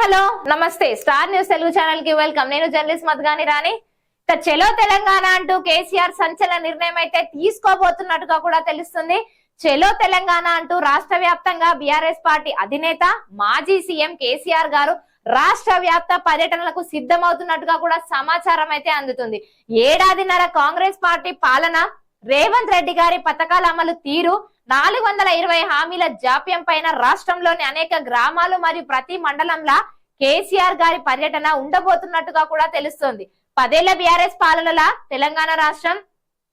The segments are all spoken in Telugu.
హలో నమస్తే. స్టార్ న్యూస్ తెలుగు ఛానల్కి వెల్కమ్. నేను జర్నలిస్ట్ మధుగాని రాణి. ఇక చెలో తెలంగాణ అంటూ కేసీఆర్ సంచలన నిర్ణయం అయితే తీసుకోబోతున్నట్టుగా కూడా తెలుస్తుంది. చెలో తెలంగాణ అంటూ రాష్ట్ర వ్యాప్తంగా బీఆర్ఎస్ పార్టీ అధినేత మాజీ సీఎం కేసీఆర్ గారు రాష్ట్ర వ్యాప్త పర్యటనలకు సిద్ధమవుతున్నట్టుగా కూడా సమాచారం అయితే అందుతుంది. ఏడాదిన్నర కాంగ్రెస్ పార్టీ పాలన రేవంత్ రెడ్డి గారి పథకాల అమలు తీరు నాలుగు వందల ఇరవై హామీల జాప్యం పైన రాష్ట్రంలోని అనేక గ్రామాలు మరియు ప్రతి మండలంలా కేసీఆర్ గారి పర్యటన ఉండబోతున్నట్టుగా కూడా తెలుస్తోంది. పదేళ్ళ బీఆర్ఎస్ పాలనలా తెలంగాణ రాష్ట్రం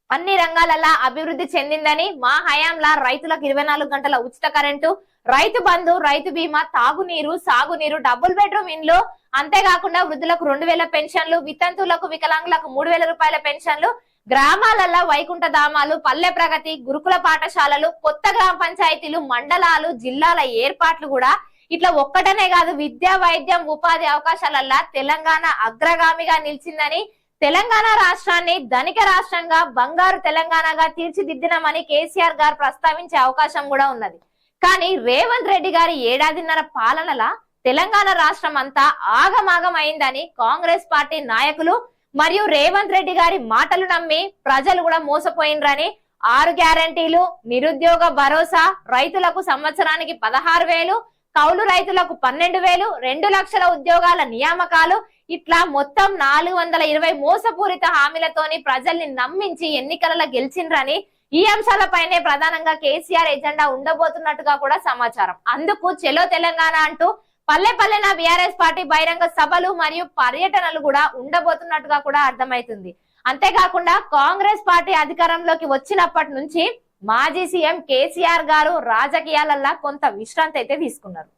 అన్ని రంగాలలా అభివృద్ధి చెందిందని మా హయాంలా రైతులకు ఇరవై నాలుగు గంటల ఉచిత కరెంటు రైతు బంధు రైతు బీమా తాగునీరు సాగునీరు డబుల్ బెడ్రూమ్ ఇండ్లు అంతేకాకుండా వృద్ధులకు రెండు వేల పెన్షన్లు వితంతువులకు వికలాంగులకు మూడు వేల రూపాయల పెన్షన్లు గ్రామాలలో వైకుంఠ ధామాలు పల్లె ప్రగతి గురుకుల పాఠశాలలు కొత్త గ్రామ పంచాయతీలు మండలాలు జిల్లాల ఏర్పాట్లు కూడా ఇట్లా ఒక్కటనే కాదు విద్యా వైద్యం ఉపాధి అవకాశాలల్లా తెలంగాణ అగ్రగామిగా నిలిచిందని తెలంగాణ రాష్ట్రాన్ని ధనిక రాష్ట్రంగా బంగారు తెలంగాణగా తీర్చిదిద్దినామని కేసీఆర్ గారు ప్రస్తావించే అవకాశం కూడా ఉన్నది. కానీ రేవంత్ రెడ్డి గారి ఏడాదిన్నర పాలనల తెలంగాణ రాష్ట్రం అంతా ఆగమాగం అయిందని కాంగ్రెస్ పార్టీ నాయకులు మరియు రేవంత్ రెడ్డి గారి మాటలు నమ్మి ప్రజలు కూడా మోసపోయినరని ఆరు గ్యారంటీలు నిరుద్యోగ భరోసా రైతులకు సంవత్సరానికి పదహారు వేలు కౌలు రైతులకు పన్నెండు వేలు రెండు లక్షల ఉద్యోగాల నియామకాలు ఇట్లా మొత్తం నాలుగు వందల ఇరవై మోసపూరిత హామీలతోని ప్రజల్ని నమ్మించి ఎన్నికలలో గెలిచిండ్రని ఈ అంశాలపైనే ప్రధానంగా కేసీఆర్ ఎజెండా ఉండబోతున్నట్టుగా కూడా సమాచారం. అందుకు చెలో తెలంగాణ అంటూ పల్లె పల్లెన బీఆర్ఎస్ పార్టీ బహిరంగ సభలు మరియు పర్యటనలు కూడా ఉండబోతున్నట్టుగా కూడా అర్థమైతుంది అంతేకాకుండా కాంగ్రెస్ పార్టీ అధికారంలోకి వచ్చినప్పటి నుంచి మాజీ సీఎం కేసీఆర్ గారు రాజకీయాలల్లా కొంత విశ్రాంతి అయితే తీసుకున్నారు.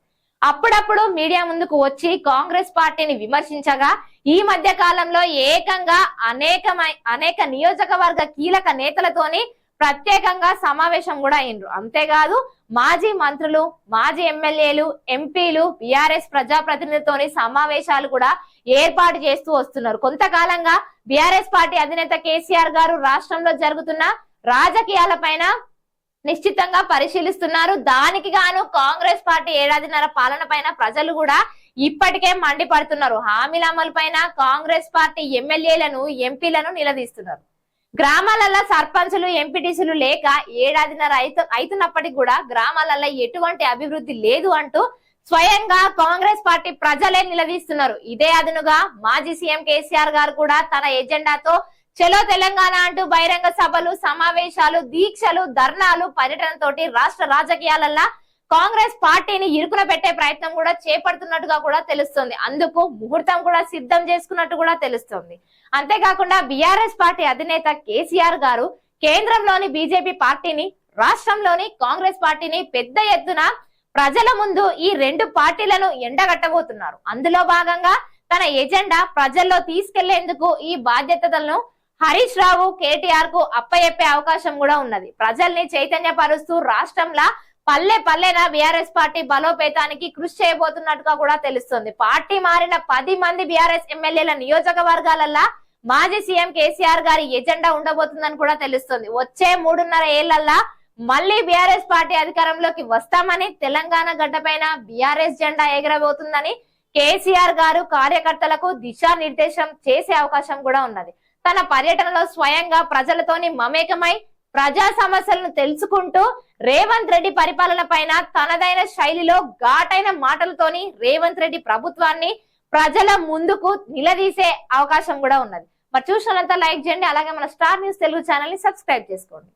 అప్పుడప్పుడు మీడియా ముందుకు వచ్చి కాంగ్రెస్ పార్టీని విమర్శించగా ఈ మధ్య కాలంలో ఏకంగా అనేకమై అనేక నియోజకవర్గ కీలక నేతలతోని ప్రత్యేకంగా సమావేశం కూడా అయినరు అంతేకాదు మాజీ మంత్రులు మాజీ ఎమ్మెల్యేలు ఎంపీలు బీఆర్ఎస్ ప్రజాప్రతినిధులతోని సమావేశాలు కూడా ఏర్పాటు చేస్తూ వస్తున్నారు. కొంతకాలంగా బీఆర్ఎస్ పార్టీ అధినేత కేసీఆర్ గారు రాష్ట్రంలో జరుగుతున్న రాజకీయాల పైన నిశ్చితంగా పరిశీలిస్తున్నారు. దానికి గాను కాంగ్రెస్ పార్టీ ఏడాదిన్నర పాలన పైన ప్రజలు కూడా ఇప్పటికే మండిపడుతున్నారు. హామీల అమలు పైన కాంగ్రెస్ పార్టీ ఎమ్మెల్యేలను ఎంపీలను నిలదీస్తున్నారు. గ్రామాలలో సర్పంచులు ఎంపీటీసీలు లేక ఏడాదిన్నర అయితు అవుతున్నప్పటికీ కూడా గ్రామాలలో ఎటువంటి అభివృద్ధి లేదు అంటూ స్వయంగా కాంగ్రెస్ పార్టీ ప్రజలే నిలదీస్తున్నారు. ఇదే అదునుగా మాజీ సీఎం కేసీఆర్ గారు కూడా తన ఎజెండాతో చలో తెలంగాణ అంటూ బహిరంగ సభలు సమావేశాలు దీక్షలు ధర్నాలు పర్యటనతోటి రాష్ట్ర రాజకీయాలల్లో కాంగ్రెస్ పార్టీని ఇరుకున పెట్టే ప్రయత్నం కూడా చేపడుతున్నట్టుగా కూడా తెలుస్తుంది. అందుకు ముహూర్తం కూడా సిద్ధం చేసుకున్నట్టు కూడా తెలుస్తుంది. అంతేకాకుండా బీఆర్ఎస్ పార్టీ అధినేత కేసీఆర్ గారు కేంద్రంలోని బీజేపీ పార్టీని రాష్ట్రంలోని కాంగ్రెస్ పార్టీని పెద్ద ఎత్తున ప్రజల ముందు ఈ రెండు పార్టీలను ఎండగట్టబోతున్నారు. అందులో భాగంగా తన ఎజెండా ప్రజల్లో తీసుకెళ్ళేందుకు ఈ బాధ్యతలను హరీష్ రావు కేటీఆర్కు అప్పయెప్పే అవకాశం కూడా ఉన్నది. ప్రజల్ని చైతన్యపరుస్తూ రాష్ట్రంలో పల్లె పల్లెన బీఆర్ఎస్ పార్టీ బలోపేతానికి కృషి చేయబోతున్నట్టుగా కూడా తెలుస్తుంది. పార్టీ మారిన పది మంది బీఆర్ఎస్ ఎమ్మెల్యేల నియోజకవర్గాలల్లా మాజీ సీఎం కేసీఆర్ గారి ఎజెండా ఉండబోతుందని కూడా తెలుస్తుంది. వచ్చే మూడున్నర ఏళ్ళల్లా మళ్ళీ బీఆర్ఎస్ పార్టీ అధికారంలోకి వస్తామని తెలంగాణ గడ్డపైన బీఆర్ఎస్ జెండా ఎగరబోతుందని కేసీఆర్ గారు కార్యకర్తలకు దిశానిర్దేశం చేసే అవకాశం కూడా ఉన్నది. తన పర్యటనలో స్వయంగా ప్రజలతోని మమేకమై ప్రజా సమస్యలను తెలుసుకుంటూ రేవంత్ రెడ్డి పరిపాలన పైన తనదైన శైలిలో ఘాటైన మాటలతోని రేవంత్ రెడ్డి ప్రభుత్వాన్ని ప్రజల ముందుకు నిలదీసే అవకాశం కూడా ఉన్నది. మరి చూసినంత లైక్ చేయండి అలాగే మన స్టార్ న్యూస్ తెలుగు ఛానల్ని సబ్స్క్రైబ్ చేసుకోండి.